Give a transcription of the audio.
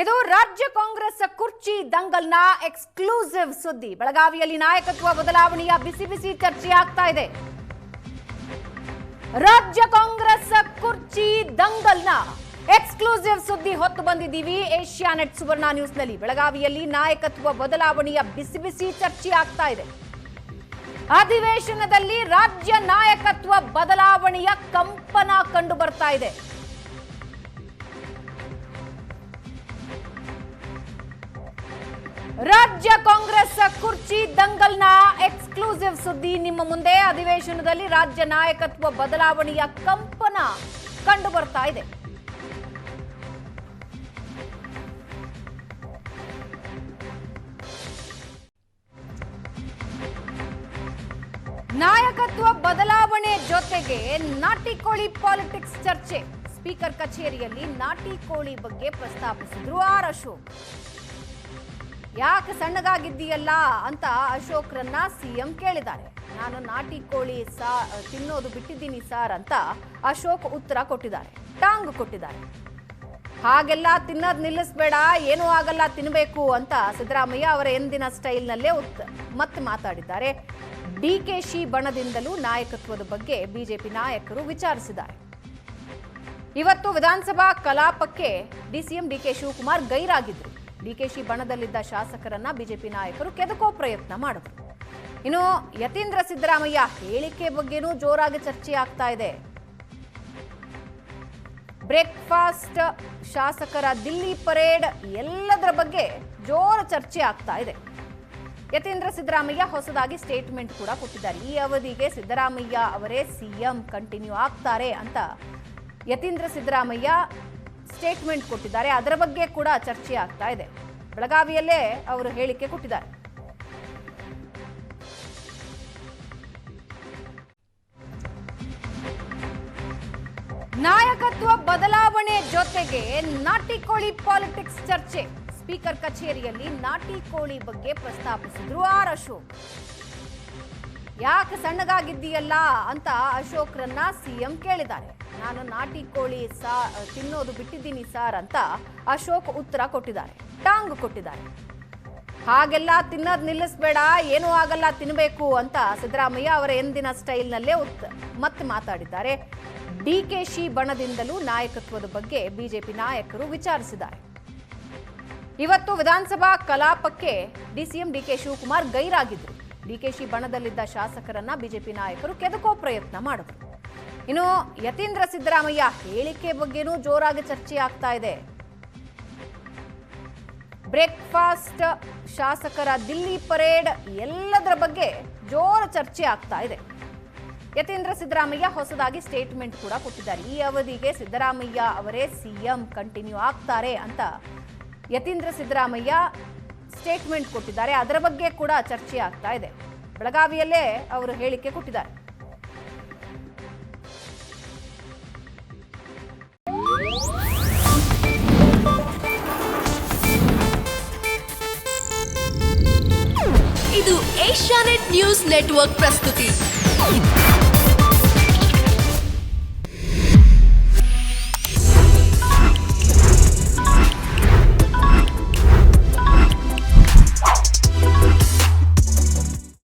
ಇದು ರಾಜ್ಯ ಕಾಂಗ್ರೆಸ್ ಕುರ್ಚಿ ದಂಗಲ್ನ ಎಕ್ಸ್ಕ್ಲೂಸಿವ್ ಸುದ್ದಿ. ಬೆಳಗಾವಿಯಲ್ಲಿ ನಾಯಕತ್ವ ಬದಲಾವಣೆಯ ಬಿಸಿ ಬಿಸಿ ಚರ್ಚೆ ಆಗ್ತಾ ಇದೆ. ರಾಜ್ಯ ಕಾಂಗ್ರೆಸ್ ಕುರ್ಚಿ ದಂಗಲ್ನ ಎಕ್ಸ್ಕ್ಲೂಸಿವ್ ಸುದ್ದಿ ಹೊತ್ತು ಬಂದಿದ್ದೀವಿ ಏಷ್ಯಾ ನೆಟ್ ಸುವರ್ಣ ನ್ಯೂಸ್ನಲ್ಲಿ. ಬೆಳಗಾವಿಯಲ್ಲಿ ನಾಯಕತ್ವ ಬದಲಾವಣೆಯ ಬಿಸಿ ಬಿಸಿ ಚರ್ಚೆ ಆಗ್ತಾ ಇದೆ. ಅಧಿವೇಶನದಲ್ಲಿ ರಾಜ್ಯ ನಾಯಕತ್ವ ಬದಲಾವಣೆಯ ಕಂಪನ ಕಂಡು ಬರ್ತಾ ಇದೆ. ರಾಜ್ಯ ಕಾಂಗ್ರೆಸ್ ಕುರ್ಚಿ ದಂಗಲ್ನ ಎಕ್ಸ್ಕ್ಲೂಸಿವ್ ಸುದ್ದಿ. ನಿಮ್ಮ ಮುಂದೆ ಅಧಿವೇಶನದಲ್ಲಿ ರಾಜ್ಯ ನಾಯಕತ್ವ ಬದಲಾವಣೆಯ ಕಂಪನ ಕಂಡು ಬರ್ತಾ ಇದೆ. ನಾಯಕತ್ವ ಬದಲಾವಣೆ ಜೊತೆಗೆ ನಾಟಿ ಕೋಳಿ ಪಾಲಿಟಿಕ್ಸ್ ಚರ್ಚೆ. ಸ್ಪೀಕರ್ ಕಚೇರಿಯಲ್ಲಿ ನಾಟಿ ಕೋಳಿ ಬಗ್ಗೆ ಪ್ರಸ್ತಾಪಿಸಿದ್ರು ಆರ್ ಅಶೋಕ್. ಯಾಕೆ ಸಣ್ಣಗಾಗಿದ್ದೀಯಲ್ಲ ಅಂತ ಅಶೋಕ್ರನ್ನ ಸಿಎಂ ಕೇಳಿದ್ದಾರೆ. ನಾನು ನಾಟಿ ಕೋಳಿ ಸಾ, ತಿನ್ನೋದು ಬಿಟ್ಟಿದ್ದೀನಿ ಸಾರ್ ಅಂತ ಅಶೋಕ್ ಉತ್ತರ ಕೊಟ್ಟಿದ್ದಾರೆ. ಟಾಂಗ್ ಕೊಟ್ಟಿದ್ದಾರೆ. ಹಾಗೆಲ್ಲ ತಿನ್ನೋದು ನಿಲ್ಲಿಸ್ಬೇಡ, ಏನೂ ಆಗಲ್ಲ ತಿನ್ನಬೇಕು ಅಂತ ಸಿದ್ದರಾಮಯ್ಯ ಅವರ ಎಂದಿನ ಸ್ಟೈಲ್ನಲ್ಲೇ ಉತ್ ಮತ್ತೆ ಮಾತಾಡಿದ್ದಾರೆ. ಡಿ ಕೆ ಶಿ ಬಣದಿಂದಲೂ ನಾಯಕತ್ವದ ಬಗ್ಗೆ ಬಿಜೆಪಿ ನಾಯಕರು ವಿಚಾರಿಸಿದ್ದಾರೆ. ಇವತ್ತು ವಿಧಾನಸಭಾ ಕಲಾಪಕ್ಕೆ ಡಿಸಿಎಂ ಡಿಕೆ ಶಿವಕುಮಾರ್ ಗೈರಾಗಿದ್ರು. ಡಿಕೆಶಿ ಬಣದಲ್ಲಿದ್ದ ಶಾಸಕರನ್ನ ಬಿಜೆಪಿ ನಾಯಕರು ಕೆದಕೋ ಪ್ರಯತ್ನ ಮಾಡಿದ್ರು ಇನ್ನು ಯತೀಂದ್ರ ಸಿದ್ದರಾಮಯ್ಯ ಹೇಳಿಕೆ ಬಗ್ಗೆನೂ ಜೋರಾಗಿ ಚರ್ಚೆ ಆಗ್ತಾ ಇದೆ. ಬ್ರೇಕ್ಫಾಸ್ಟ್ ಶಾಸಕರ ದಿಲ್ಲಿ ಪರೇಡ್ ಎಲ್ಲದರ ಬಗ್ಗೆ ಜೋರ ಚರ್ಚೆ ಆಗ್ತಾ ಇದೆ. ಯತೀಂದ್ರ ಸಿದ್ದರಾಮಯ್ಯ ಹೊಸದಾಗಿ ಸ್ಟೇಟ್ಮೆಂಟ್ ಕೂಡ ಕೊಟ್ಟಿದ್ದಾರೆ. ಈ ಅವಧಿಗೆ ಸಿದ್ದರಾಮಯ್ಯ ಅವರೇ ಸಿಎಂ ಕಂಟಿನ್ಯೂ ಆಗ್ತಾರೆ ಅಂತ ಯತೀಂದ್ರ ಸಿದ್ದರಾಮಯ್ಯ ಸ್ಟೇಟ್ಮೆಂಟ್ ಕೊಟ್ಟಿದ್ದಾರೆ. ಅದರ ಬಗ್ಗೆ ಕೂಡ ಚರ್ಚೆ ಆಗ್ತಾ ಇದೆ. ಬೆಳಗಾವಿಯಲ್ಲೇ ಅವರು ಹೇಳಿಕೆ ಕೊಟ್ಟಿದ್ದಾರೆ. ನಾಯಕತ್ವ ಬದಲಾವಣೆ ಜೊತೆಗೆ ನಾಟಿ ಕೋಳಿ ಪಾಲಿಟಿಕ್ಸ್ ಚರ್ಚೆ. ಸ್ಪೀಕರ್ ಕಚೇರಿಯಲ್ಲಿ ನಾಟಿ ಕೋಳಿ ಬಗ್ಗೆ ಪ್ರಸ್ತಾಪಿಸಿದ್ರು ಆರ್ ಅಶೋಕ್. ಯಾಕೆ ಸಣ್ಣಗಾಗಿದ್ದೀಯಲ್ಲ ಅಂತ ಅಶೋಕ್ರನ್ನ ಸಿಎಂ ಕೇಳಿದ್ದಾರೆ. ನಾನು ನಾಟಿ ಕೋಳಿ ಸಾ, ತಿನ್ನೋದು ಬಿಟ್ಟಿದ್ದೀನಿ ಸಾರ್ ಅಂತ ಅಶೋಕ್ ಉತ್ತರ ಕೊಟ್ಟಿದ್ದಾರೆ. ಟಾಂಗ್ ಕೊಟ್ಟಿದ್ದಾರೆ. ಹಾಗೆಲ್ಲ ತಿನ್ನೋದು ನಿಲ್ಲಿಸ್ಬೇಡ, ಏನೂ ಆಗಲ್ಲ ತಿನ್ನಬೇಕು ಅಂತ ಸಿದ್ದರಾಮಯ್ಯ ಅವರ ಎಂದಿನ ಸ್ಟೈಲ್ನಲ್ಲೇ ಉತ್ ಮತ್ತೆ ಮಾತಾಡಿದ್ದಾರೆ. ಡಿ ಕೆ ಶಿ ಬಣದಿಂದಲೂ ನಾಯಕತ್ವದ ಬಗ್ಗೆ ಬಿಜೆಪಿ ನಾಯಕರು ವಿಚಾರಿಸಿದ್ದಾರೆ. ಇವತ್ತು ವಿಧಾನಸಭಾ ಕಲಾಪಕ್ಕೆ ಡಿಸಿಎಂ ಡಿಕೆ ಶಿವಕುಮಾರ್ ಗೈರಾಗಿದ್ರು. ಡಿಕೆಶಿ ಬಣದಲ್ಲಿದ್ದ ಶಾಸಕರನ್ನ ಬಿಜೆಪಿ ನಾಯಕರು ಕೆದಕೋ ಪ್ರಯತ್ನ ಮಾಡಿದರು. ಇನ್ನು ಯತೀಂದ್ರ ಸಿದ್ದರಾಮಯ್ಯ ಹೇಳಿಕೆ ಬಗ್ಗೆನೂ ಜೋರಾಗಿ ಚರ್ಚೆ ಆಗ್ತಾ ಇದೆ. ಬ್ರೇಕ್ಫಾಸ್ಟ್ ಶಾಸಕರ ದಿಲ್ಲಿ ಪರೇಡ್ ಎಲ್ಲದರ ಬಗ್ಗೆ ಜೋರ ಚರ್ಚೆ ಆಗ್ತಾ ಇದೆ. ಯತೀಂದ್ರ ಸಿದ್ದರಾಮಯ್ಯ ಹೊಸದಾಗಿ ಸ್ಟೇಟ್ಮೆಂಟ್ ಕೂಡ ಕೊಟ್ಟಿದ್ದಾರೆ. ಈ ಅವಧಿಗೆ ಸಿದ್ದರಾಮಯ್ಯ ಅವರೇ ಸಿಎಂ ಕಂಟಿನ್ಯೂ ಆಗ್ತಾರೆ ಅಂತ ಯತೀಂದ್ರ ಸಿದ್ದರಾಮಯ್ಯ ಸ್ಟೇಟ್ಮೆಂಟ್ ಕೊಟ್ಟಿದ್ದಾರೆ. ಅದರ ಬಗ್ಗೆ ಕೂಡ ಚರ್ಚೆ ಆಗ್ತಾ ಇದೆ. ಬೆಳಗಾವಿಯಲ್ಲೇ ಅವರು ಹೇಳಿಕೆ ಕೊಟ್ಟಿದ್ದಾರೆ. ಇದು ಏಷ್ಯಾನೆಟ್ ನ್ಯೂಸ್ ನೆಟ್ವರ್ಕ್ ಪ್ರಸ್ತುತಿ.